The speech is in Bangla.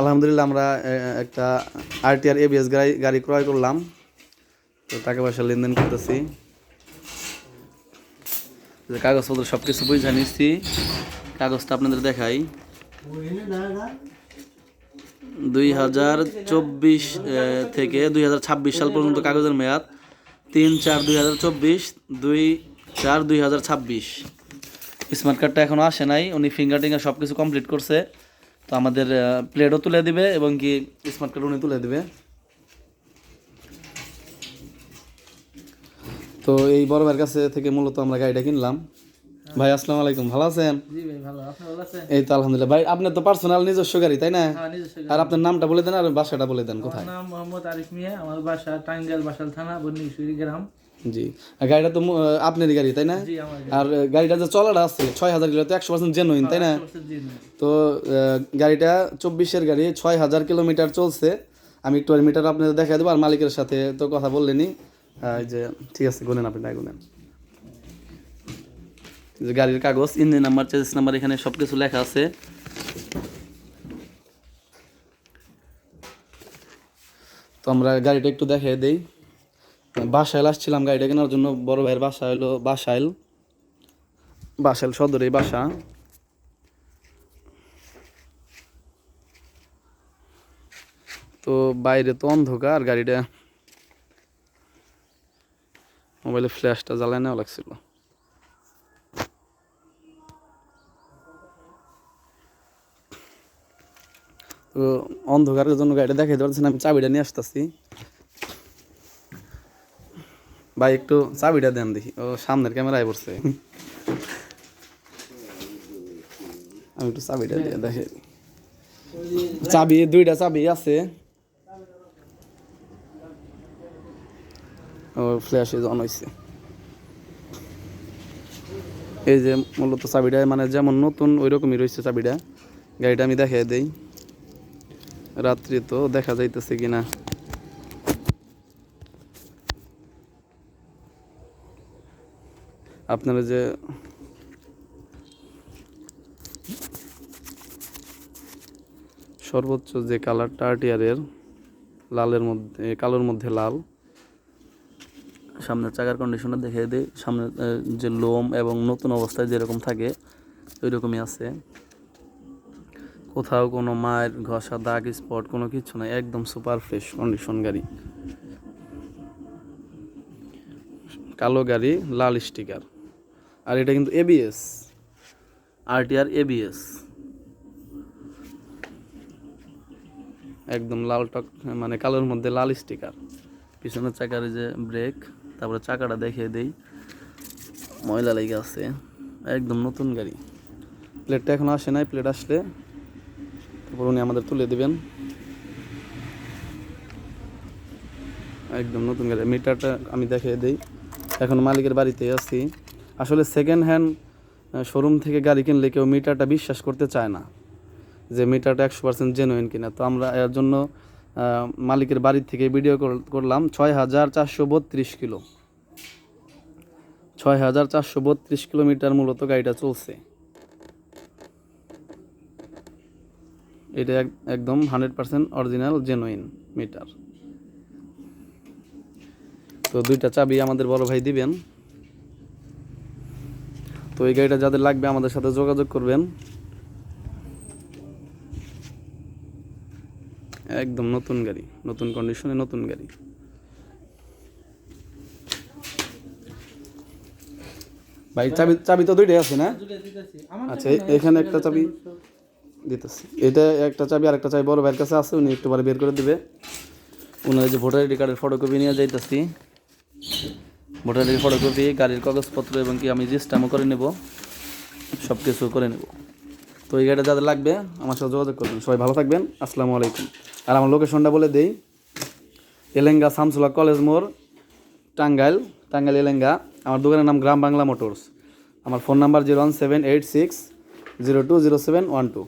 আলহামদুলিল্লাহ আমরা একটা আরটিআর এবিএস গাড়ি গাড়ি ক্রয় করলাম। তো টাকা পয়সা লেনদেন করতেছি। কাগজপত্র সব কিছু বুঝে নিচ্ছি কাগজটা আপনাদের দেখাই। দুই হাজার চব্বিশ থেকে দুই হাজার ছাব্বিশ সাল পর্যন্ত কাগজের মেয়াদ। তিন চার দুই হাজার চব্বিশ, দুই চার দুই হাজার ছাব্বিশ। স্মার্ট কার্ডটা এখনও আসে নাই। উনি ফিঙ্গার টিঙ্গার সব কিছু কমপ্লিট করছে। তো আমাদের প্লেটও তুলে দিবে এবং কি স্মার্ট কার্ড উনি তুলে দিবে। তো এই বড় ভাইয়ের কাছে থেকে মূলত আমরা গাড়িটা কিনলাম। ভাই আসসালামু আলাইকুম। ভালো আছেন? জি ভাই ভালো। আপনি ভালো আছেন? এই তো আলহামদুলিল্লাহ। ভাই আপনার তো পার্সোনাল নিজস্ব গাড়ি তাই না? হ্যাঁ আর আপনার নামটা বলে দেন আর বাসাটা বলে দেন কোথায়? আমার নাম মোহাম্মদ আরিফ মিয়া। আমার বাসা টাঙ্গাইল বাসাল থানা বন্নিশুরি গ্রাম। জি। আর গাড়িটা তো আপনারই গাড়ি তাই না? আর গাড়িটা যে চলাটা আছে ছয় হাজার কিলো তো একশো পার্সেন্ট জেনুইন তাই না? তো গাড়িটা চব্বিশের গাড়ি ছয় হাজার কিলোমিটার চলছে। আমি একটু মিটার আপনাদের দেখা দেবো আর মালিকের সাথে তো কথা বললেনি। যে ঠিক আছে গুনেন আপনি তাই গুনেন। যে গাড়ির কাগজ ইঞ্জিন নাম্বার চেসিস নাম্বার এখানে সব কিছু লেখা আছে। তো আমরা গাড়িটা একটু দেখিয়ে দেই। বাসাইল আসছিলাম গাড়িটা কেনার জন্য, বড় ভাইয়ের বাসা হলো বাসাইল। বাসাইল সদরে বাসা। তো বাইরে তো অন্ধকার গাড়িটা। মোবাইলে ফ্ল্যাশটা জ্বালায় নেওয়া লাগছিল। তো অন্ধকারের জন্য গাড়িটা দেখাইতে পারছি না, আমি চাবিটা নিয়ে আসতেছি। ভাই, একটু চাবিটা দেন দেখি। ও সামনের ক্যামেরায় পড়ছে। আমি একটু চাবিটা দিয়ে দেখে চাবি, দুইটা চাবি আছে। ও ফ্ল্যাশে অন হয়েছে এই যে মূলত চাবিটা মানে যেমন নতুন ওই রকমই রয়েছে চাবিটা। গাড়িটা আমি দেখাই দেই। রাত্রি তো দেখা যাইতেছে কিনা। আপনারা যে সর্বোচ্চ যে কালারটা আরটিআরের লালের মধ্যে কালোর মধ্যে লাল। সামনের চাকার কন্ডিশনটা দেখে দিই। সামনে যে লোম এবং নতুন অবস্থায় যেরকম থাকে ওই রকমই আছে। কোথাও কোনো মায়ের ঘষা, দাগ, স্পট, কোনো কিছু নাই। একদম সুপার ফ্রেশ কন্ডিশন গাড়ি। কালো গাড়ি, লাল স্টিকার আর এটা কিন্তু এবিএস আরটিআর এবিএস একদম লাল টক মানে কালোর মধ্যে লাল স্টিকার। পিছনের চাকার যে ব্রেক, তারপরে চাকাটা দেখিয়ে দেই। ময়লা লেগে আছে, একদম নতুন গাড়ি। প্লেটটা এখন আসে নাই প্লেট আসলে তারপর উনি আমাদের তুলে দেবেন। একদম নতুন গাড়ি, মিটারটা আমি দেখিয়ে দিই। এখন মালিকের বাড়িতে আছি। আসলে সেকেন্ড হ্যান্ড শোরুম থেকে গাড়ি কিনলে কেউ মিটারটা বিশ্বাস করতে চায় না যে মিটারটা একশো পার্সেন্ট জেনুইন কিনা। তো আমরা এর জন্য মালিকের বাড়ির থেকে ভিডিও কর- করলাম ছয় হাজার চারশো বত্রিশ কিলো। ছয় হাজার চারশো বত্রিশ কিলোমিটার মূলত গাড়িটা চলছে। এটা এক- একদম hundred percent original genuine meter তো দুইটা চাবি আমাদের বড় ভাই দিবেন। তো এই গাড়িটা যাদের লাগবে আমাদের সাথে যোগাযোগ করবেন। একদম নতুন গাড়ি, নতুন কন্ডিশনে নতুন গাড়ি। ভাই, চাবি চাবি তো দুইটাই আছে না? আচ্ছা এখানে একটা চাবি দিতেছি। এটা একটা চাবি আর একটা চাবি বড় ভাইয়ের কাছে আছে, উনি একটু পরে বের করে দিবে। উনার যে ভোটার আইডি কার্ডের ফটোকপি নিয়ে যাইতেছি। ভোটার আইডি ফটোকপি গাড়ির কাগজপত্র এবং কি আমি রেজিস্টারও করে নেব সব কিছু করে নেব। তো এই গাড়িটা যাদের লাগবে, আমার সাথে যোগাযোগ করবেন। সবাই ভালো থাকবেন, আসসালামু আলাইকুম। আর আমার লোকেশনটা বলে দেই, এলেঙ্গা শামসুলা কলেজ মোড়, টাঙ্গাইল টাঙ্গাইল, এলেঙ্গা। আমার দোকানের নাম গ্রাম বাংলা মোটরস। আমার phone number zero one seven eight six zero two zero seven one two